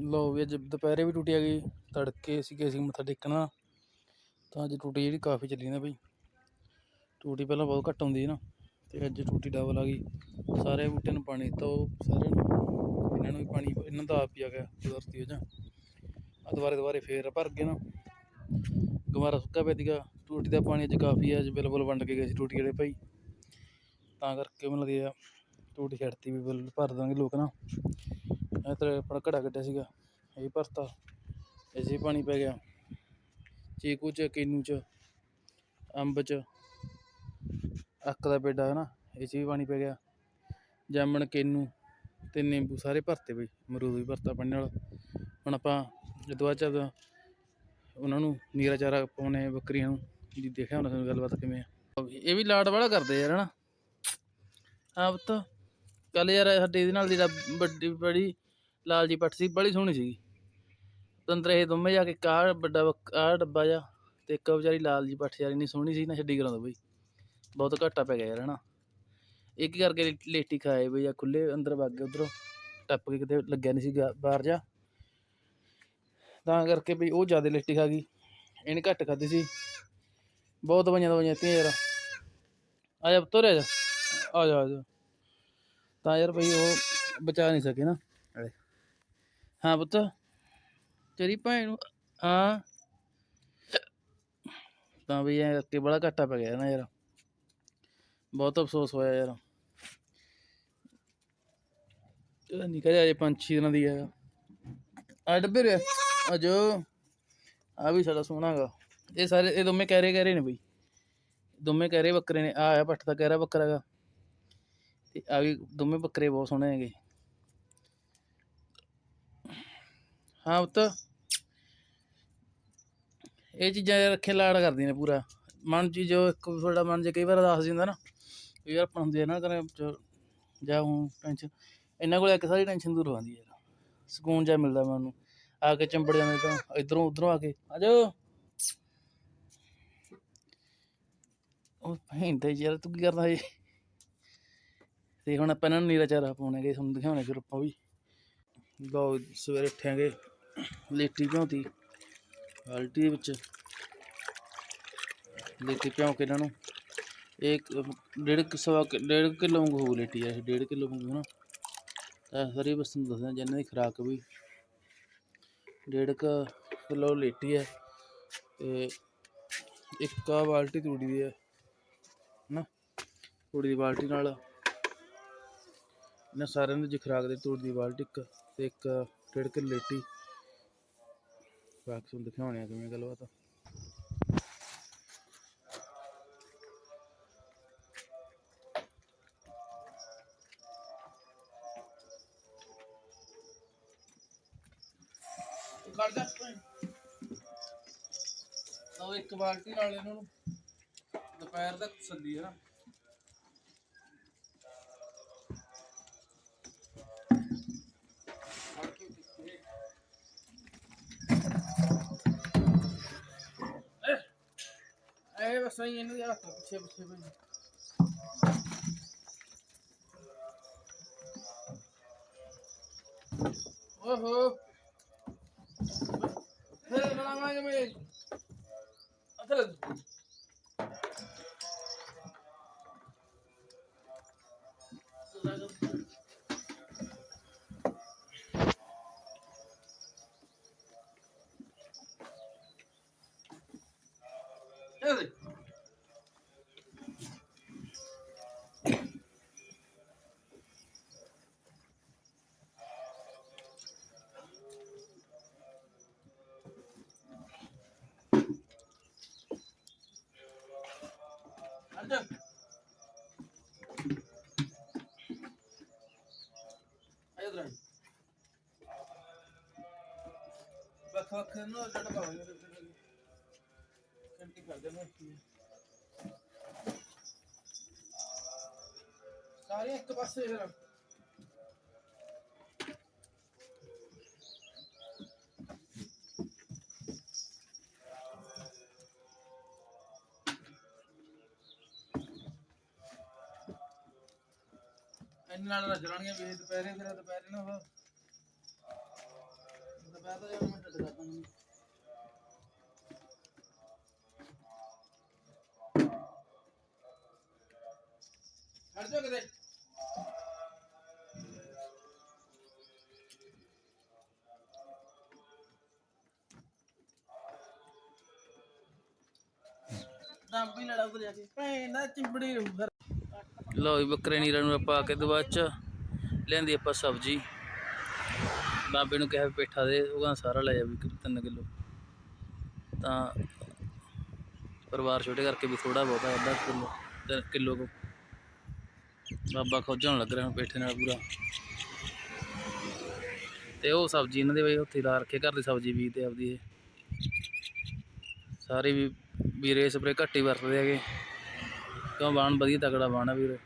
ਲਓ ਵੀ ਅੱਜ ਦੁਪਹਿਰੇ ਵੀ ਟੂਟੀ ਆ ਗਈ, ਤੜਕੇ ਅਸੀਂ ਗਏ ਸੀ ਮੱਥਾ ਟੇਕਣਾ। ਤਾਂ ਅੱਜ ਟੂਟੀ ਜਿਹੜੀ ਕਾਫੀ ਚੱਲੀ ਨਾ ਬਈ। ਟੂਟੀ ਪਹਿਲਾਂ ਬਹੁਤ ਘੱਟ ਆਉਂਦੀ ਸੀ ਨਾ, ਤੇ ਅੱਜ ਟੂਟੀ ਡਬਲ ਆ ਗਈ। ਸਾਰੇ ਬੂਟਿਆਂ ਨੂੰ ਪਾਣੀ ਦਿੱਤਾ ਉਹ ਸਾਰਿਆਂ ਨੂੰ। ਇਹਨਾਂ ਨੂੰ ਵੀ ਪਾਣੀ, ਇਹਨਾਂ ਦਾ ਆਪ ਹੀ ਆ ਗਿਆ ਕੁਦਰਤੀ ਉਹ ਜਾਂ। ਆ ਦੁਬਾਰੇ ਦੁਬਾਰੇ ਫੇਰ ਭਰ ਗਏ ਨਾ। ਗਵਾਰਾ ਸੁੱਕਾ ਪਿਆ ਸੀਗਾ, ਟੂਟੀ ਦਾ ਪਾਣੀ ਅੱਜ ਕਾਫੀ ਹੈ ਅੱਜ ਬਿਲਕੁਲ ਵੰਡ ਕੇ ਗਏ ਸੀ ਟੂਟੀ ਜਿਹੜੇ ਭਾਈ। ਤਾਂ ਕਰਕੇ ਮੈਨੂੰ ਲੱਗਿਆ, ਟੂਟੀ ਛੱਡਤੀ ਵੀ ਬਿਲ ਭਰ ਦਾਂਗੇ ਲੋਕ ਨਾ। ਇਹ ਤੇਰੇ ਆਪਣਾ ਘੜਾ ਕੱਢਿਆ ਸੀਗਾ, ਇਹ ਭਰਤਾ, ਇਹ 'ਚ ਵੀ ਪਾਣੀ ਪੈ ਗਿਆ। ਚੀਕੂ ਚ, ਕਿੰਨੂ ਚ, ਅੰਬ ਚ, ਅੱਕ ਦਾ ਪੇਡਾ ਹੈ ਨਾ ਇਹ 'ਚ ਵੀ ਪਾਣੀ ਪੈ ਗਿਆ। ਜਾਮਣ, ਕਿੰਨੂ ਤੇ ਨਿੰਬੂ ਸਾਰੇ ਭਰਤੇ ਬਈ ਮਰੂਦ ਵੀ ਭਰਤਾ ਪਾਣੀ ਨਾਲ ਹੁਣ ਆਪਾਂ ਜਦੋਂ ਬਾਅਦ ਚ ਉਹਨਾਂ ਨੂੰ ਨੀਰਾ ਚਾਰਾ ਪਾਉਣੇ ਬੱਕਰੀਆਂ ਨੂੰ, ਜੀ ਦੇਖਿਆ ਹੋਣਾ ਤੁਹਾਨੂੰ ਗੱਲਬਾਤ ਕਿਵੇਂ ਆ? ਇਹ ਵੀ ਲਾਡ ਵਾਲਾ ਕਰਦੇ ਯਾਰ ਹਨਾ। ਹਾਂ ਪੁੱਤ ਕੱਲ ਯਾਰ ਸਾਡੇ ਇਹਦੇ ਨਾਲ ਜਿਹੜਾ ਵੱਡੀ ਬੜੀ ਲਾਲ ਜੀ ਪੱਠ ਸੀ, ਬੜੀ ਸੋਹਣੀ ਸੀਗੀ। ਤੰਤਰ ਇਹ ਦੋਵੇਂ ਜਾ ਕੇ ਕਾਰ, ਵੱਡਾ ਆ ਡੱਬਾ ਜਾ, ਤੇ ਇੱਕ ਵਿਚਾਰੀ ਲਾਲ ਜੀ ਪੱਟ ਯਾਰ ਇੰਨੀ ਸੋਹਣੀ ਸੀ ਨਾ ਛੱਡੀ ਕਰਾਉਂਦਾ ਬਈ। ਬਹੁਤ ਘਾਟਾ ਪੈ ਗਿਆ ਯਾਰ, ਹਨਾ। ਇੱਕ ਕਰਕੇ ਲੇਟੀ ਖਾਏ ਬਈ ਆ ਖੁੱਲੇ ਅੰਦਰ ਵਗ ਗਏ ਉਧਰੋਂ, ਟੱਪ ਕੇ ਕਿਤੇ ਲੱਗਿਆ ਨਹੀਂ ਸੀ ਗਾ- ਬਾਹਰ ਜਾ। ਤਾਂ ਕਰਕੇ ਬਈ ਉਹ ਜ਼ਿਆਦਾ ਲੇਟੀ ਖਾ ਗਈ, ਇਹਨੇ ਘੱਟ ਖਾਧੀ ਸੀ। ਬਹੁਤ ਦਵਾਈਆਂ ਦਵਾਈਆਂ ਦਿੱਤੀਆਂ ਯਾਰ। ਆ ਜਾ ਤੁਰਿਆ ਜਾ। ਆ ਜਾ ਆ ਜਾ। ਤਾਂ ਯਾਰ ਬਈ ਉਹ ਬਚਾ ਨਹੀਂ ਸਕੇ ਨਾ। ਹਾਂ ਪੁੱਤ। ਤੇਰੀ ਭੈਣ ਨੂੰ, ਹਾਂ। ਤਾਂ ਬਈ ਐ ਕਰਕੇ ਬੜਾ ਘਾਟਾ ਪੈ ਗਿਆ ਨਾ ਯਾਰ। ਬਹੁਤ ਅਫਸੋਸ ਹੋਇਆ ਯਾਰ। ਇਹ ਨਿਕਲ ਜਾ ਜੇ ਪੰਜ ਛੇ ਦਿਨਾਂ ਦੀ ਆ। ਆ ਡੱਬੇ ਰਿਆ ਅਜੋ ਆ ਵੀ ਸਾਡਾ ਸੋਹਣਾ ਗਾ ਇਹ ਸਾਰੇ, ਇਹ ਦੋਵੇਂ ਕਹਿਰੇ ਕਹਿਰੇ ਨੇ ਬਈ। ਦੋਵੇਂ ਕਹਿਰੇ ਬੱਕਰੇ ਨੇ। ਆ ਆ ਪੱਠ ਦਾ ਕਹਿਰਾ ਬੱਕਰਾ ਗਾ ਤੇ ਆ ਵੀ ਦੋਵੇਂ ਬੱਕਰੇ ਬਹੁਤ ਸੋਹਣੇ ਹੈਗੇ। ਹਾਂ ਪੁੱਤ। ਇਹ ਚੀਜ਼ਾਂ ਯਾਰ ਰੱਖੇ ਲਾੜ ਕਰਦੀਆਂ ਨੇ ਪੂਰਾ। ਮਨ ਚ ਜੋ ਇੱਕ ਤੁਹਾਡਾ ਮਨ ਜੇ ਕਈ ਵਾਰ ਦੱਸ ਦਿੰਦਾ ਨਾ, ਕਈ ਯਾਰ ਆਪਾਂ ਹੁੰਦੇ ਆ ਨਾ ਕਰੇ ਜਾਂ ਹੂੰ ਟੈਨਸ਼ਨ ਇਹਨਾਂ ਕੋਲ ਇੱਕ ਸਾਰੀ ਟੈਨਸ਼ਨ ਦੂਰ ਹੋ ਜਾਂਦੀ ਯਾਰ। ਸਕੂਨ ਜਿਹਾ ਮਿਲਦਾ ਮੈਨੂੰ ਆ ਕੇ ਚੰਬੜ ਜਾਂਦੇ ਤਾਂ ਇਧਰੋਂ ਉਧਰੋਂ ਆ ਕੇ, ਆ ਜਾਓ। ਉਹ ਭੈਂਦਾ ਯਾਰ ਤੂੰ ਕੀ ਕਰਦਾ ਏ ਤੇ ਹੁਣ ਆਪਾਂ ਇਹਨਾਂ ਨੂੰ ਨੀਰਾ ਚਾਰਾ ਪਾਉਣਾਗੇ ਤੁਹਾਨੂੰ ਦਿਖਾਉਣੇ ਫਿਰ ਆਪਾਂ ਵੀ। ਲਓ ਸਵੇਰੇ ਉੱਠਿਆਂਗੇ। ਲੇਟੀ ਭਿਉਂਤੀ ਬਾਲਟੀ ਦੇ ਵਿੱਚ। ਲੇਟੀ ਭਿਉਂ ਕੇ ਇਹਨਾਂ ਨੂੰ ਇੱਕ, ਡੇਢ ਕੁ ਸਵਾ ਡੇਢ ਕਿਲੋ ਵਾਂਗੂ ਹੋਊ ਲੇਟੀ ਆ ਇਹ, ਡੇਢ ਕਿਲੋ ਵਾਂਗੂ ਨਾ ਤਾਂ ਸਾਰੀ ਬਸ ਤੁਹਾਨੂੰ ਦੱਸਦਾ ਜਿੰਨਾਂ ਦੀ ਖੁਰਾਕ ਵੀ ਡੇਢ ਕੁ ਕਿਲੋ ਲੇਟੀ ਹੈ ਤੇ ਇੱਕ ਆ ਬਾਲਟੀ ਤੂੜੀ ਦੀ ਹੈ ਨਾ ਤੂੜੀ ਦੀ ਬਾਲਟੀ ਨਾਲ ਇਹਨਾਂ ਸਾਰਿਆਂ ਦੇ ਜੀ ਖੁਰਾਕ ਦੇ ਤੂੜੀ ਦੀ ਬਾਲਟੀ ਇੱਕ ਤੇ ਇੱਕ ਡੇਢ ਕਿਲੋ ਲੇਟੀ। ਬਾਕੀ ਤੁਹਾਨੂੰ ਦਿਖਾਉਣੇ ਆ, ਕਿਵੇਂ ਗੱਲਬਾਤ ਆ। ਲਓ, ਇੱਕ ਬਾਲਟੀ ਨਾਲ ਇਹਨਾਂ ਨੂੰ। ਦੁਪਹਿਰ ਤੱਕ ਤਸੱਲੀ ਹੈ ਨਾ ਇਹ ਇਹ ਬਸ ਆਈ ਇਹਨੂੰ ਰੱਖ ਪਿੱਛੇ ਪਿੱਛੇ ਭਾਈ ਓਹੋ। ਫਿਰ ਬਣਾਵਾਂਗੇ ਮੈਂ ਅਸਲ ਇਹ ਵੱਖ ਵੱਖ ਨੂੰ ਜੜ ਪਾਵਾਂਗੇ ਕੰਟੀ ਕਰ ਦੇਣਾ ਸਾਰੇ ਇੱਕ ਪਾਸੇ ਫਿਰ। ਇੰਨੇ ਨਾਲ ਰੱਜ ਵੀ ਦੁਪਹਿਰੇ, ਫਿਰ ਦੁਪਹਿਰੇ ਨਾ ਉਹ। ਮੈਂ ਤਾਂ ਹਟ ਜਾ ਕਿਤੇ ਦਮ ਵੀ ਲੜਾ ਉਧਰ ਜਾ ਭੈਣ ਦਾ ਚਿੰਬੜੀ ਰਹੂ ਲਓ ਜੀ ਬੱਕਰੇ ਨੀਰਾਂ ਨੂੰ ਆਪਾਂ ਕੇ ਬਾਅਦ ਚ। ਲੈਂਦੀ ਆਪਾਂ ਸਬਜ਼ੀ। ਬਾਬੇ ਨੂੰ ਕਿਹਾ ਵੀ ਪੇਠਾ ਦੇ, ਉਹ ਕਹਿੰਦਾ ਸਾਰਾ ਲੈ ਜਾ ਵੀ 3 ਕਿਲੋ। ਤਾਂ ਪਰਿਵਾਰ ਛੋਟੇ ਕਰਕੇ ਵੀ ਥੋੜਾ ਬਹੁਤਾ ਅੱਧਾ ਕਿਲੋ ਤੇ ਕਿਲੋ ਕੋ ਬਾਬਾ ਖੋਜਣ ਲੱਗ ਰਿਹਾ ਪੇਠੇ ਨਾਲ ਪੂਰਾ। ਤੇ ਉਹ ਸਬਜ਼ੀ ਇਹਨਾਂ ਦੇ ਬਈ ਉੱਥੇ ਲਾ ਰੱਖੇ, ਘਰ ਦੀ ਸਬਜ਼ੀ ਵੀ ਤੇ ਆਪਦੀ ਇਹ। ਸਾਰੇ ਵੀ ਵੀਰੇ ਸਪਰੇ ਘੱਟ ਹੀ ਵਰਤਦੇ ਹੈਗੇ। ਕਿਉਂ ਬਾਣ ਵਧੀਆ ਤਕੜਾ ਬਾਣ ਆ ਵੀਰੇ।